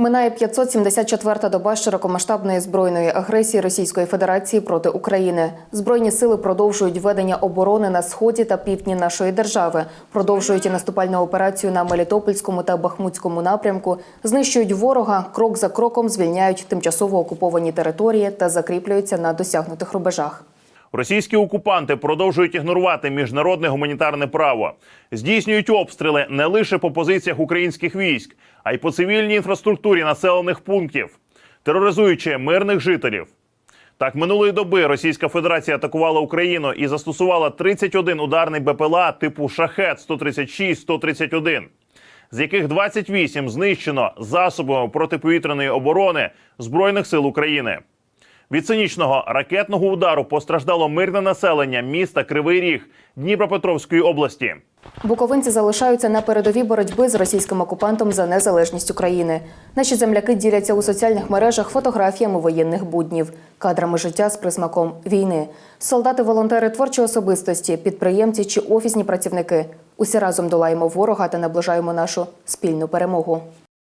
Минає 574-та доба широкомасштабної збройної агресії Російської Федерації проти України. Збройні сили продовжують ведення оборони на сході та півдні нашої держави, продовжують і наступальну операцію на Мелітопольському та Бахмутському напрямку, знищують ворога, крок за кроком звільняють тимчасово окуповані території та закріплюються на досягнутих рубежах. Російські окупанти продовжують ігнорувати міжнародне гуманітарне право, здійснюють обстріли не лише по позиціях українських військ, а й по цивільній інфраструктурі населених пунктів, тероризуючи мирних жителів. Так, минулої доби Російська Федерація атакувала Україну і застосувала 31 ударний БПЛА типу Шахет 136-131, з яких 28 знищено засобами протиповітряної оборони Збройних сил України. Від цинічного ракетного удару постраждало мирне населення міста Кривий Ріг Дніпропетровської області. Буковинці залишаються на передовій боротьби з російським окупантом за незалежність України. Наші земляки діляться у соціальних мережах фотографіями воєнних буднів, кадрами життя з присмаком війни. Солдати, волонтери, творчі особистості, підприємці чи офісні працівники. Усі разом долаємо ворога та наближаємо нашу спільну перемогу.